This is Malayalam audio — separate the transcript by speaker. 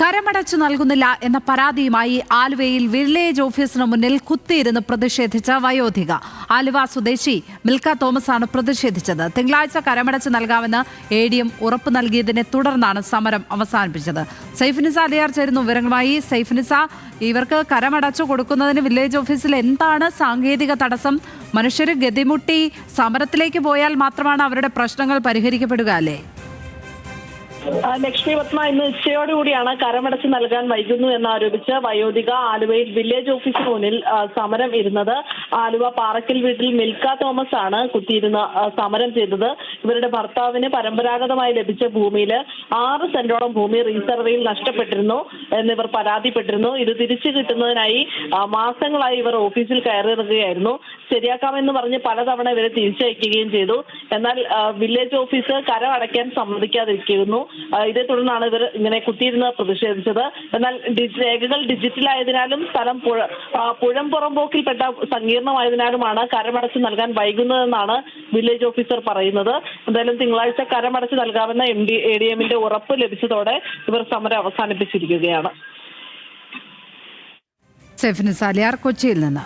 Speaker 1: കരമടച്ചു നൽകുന്നില്ല എന്ന പരാതിയുമായി ആലുവയിൽ വില്ലേജ് ഓഫീസിന് മുന്നിൽ കുത്തിയിരുന്ന് പ്രതിഷേധിച്ച വയോധിക. ആലുവ സ്വദേശി മിൽക്ക തോമസ് ആണ് പ്രതിഷേധിച്ചത്. തിങ്കളാഴ്ച കരമടച്ച് നൽകാമെന്ന് എ ഡി എം ഉറപ്പ് നൽകിയതിനെ തുടർന്നാണ് സമരം അവസാനിപ്പിച്ചത്. സൈഫിനിസ അലിയാർ ചേരുന്നു വിവരങ്ങളുമായി. സൈഫിനിസ ഇവർക്ക് കരമടച്ചു കൊടുക്കുന്നതിന് വില്ലേജ് ഓഫീസിൽ എന്താണ് സാങ്കേതിക തടസ്സം? മനുഷ്യർ ഗതിമുട്ടി സമരത്തിലേക്ക് പോയാൽ മാത്രമാണ് അവരുടെ പ്രശ്നങ്ങൾ പരിഹരിക്കപ്പെടുക അല്ലേ?
Speaker 2: ലക്ഷ്മി പത്മ ഇന്ന് ഉച്ചയോടുകൂടിയാണ് കരമടച്ച് നൽകാൻ വൈകുന്നു എന്നാരോപിച്ച് വയോധിക ആലുവയിൽ വില്ലേജ് ഓഫീസിന് മുന്നിൽ സമരം ഇരുന്നത്. ആലുവ പാറക്കൽ വീട്ടിൽ മിൽക്ക തോമസ് ആണ് കുത്തിയിരുന്ന് സമരം ചെയ്തത്. ഇവരുടെ ഭർത്താവിന് പരമ്പരാഗതമായി ലഭിച്ച ഭൂമിയിൽ ആറ് സെന്റോളം ഭൂമി റീസർവേയിൽ നഷ്ടപ്പെട്ടിരുന്നു എന്നിവർ പരാതിപ്പെട്ടിരുന്നു. ഇത് തിരിച്ചു കിട്ടുന്നതിനായി മാസങ്ങളായി ഇവർ ഓഫീസിൽ കയറിയിറങ്ങുകയായിരുന്നു. ശരിയാക്കാമെന്ന് പറഞ്ഞ് പലതവണ ഇവരെ തിരിച്ചയക്കുകയും ചെയ്തു. എന്നാൽ വില്ലേജ് ഓഫീസ് കരം അടയ്ക്കാൻ സമ്മതിക്കാതിരിക്കുന്നു. ഇതേ തുടർന്നാണ് ഇവർ ഇങ്ങനെ കുത്തിയിരുന്ന് പ്രതിഷേധിച്ചത്. എന്നാൽ രേഖകൾ ഡിജിറ്റൽ ആയതിനാലും സ്ഥലം പുഴ പുഴം പുറമ്പോക്കിൽപ്പെട്ട സങ്കീർണമായതിനാലുമാണ് കരമടച്ച് നൽകാൻ വൈകുന്നതെന്നാണ് വില്ലേജ് ഓഫീസർ പറയുന്നത്. എന്തായാലും തിങ്കളാഴ്ച കരമടച്ച് നൽകാമെന്ന എം ഡി എ ഡി എമ്മിന്റെ ഉറപ്പ് ലഭിച്ചതോടെ ഇവർ സമരം അവസാനിപ്പിച്ചിരിക്കുകയാണ്.
Speaker 1: സെഫിന് അലിയാർ കൊച്ചിയിൽ നിന്ന്.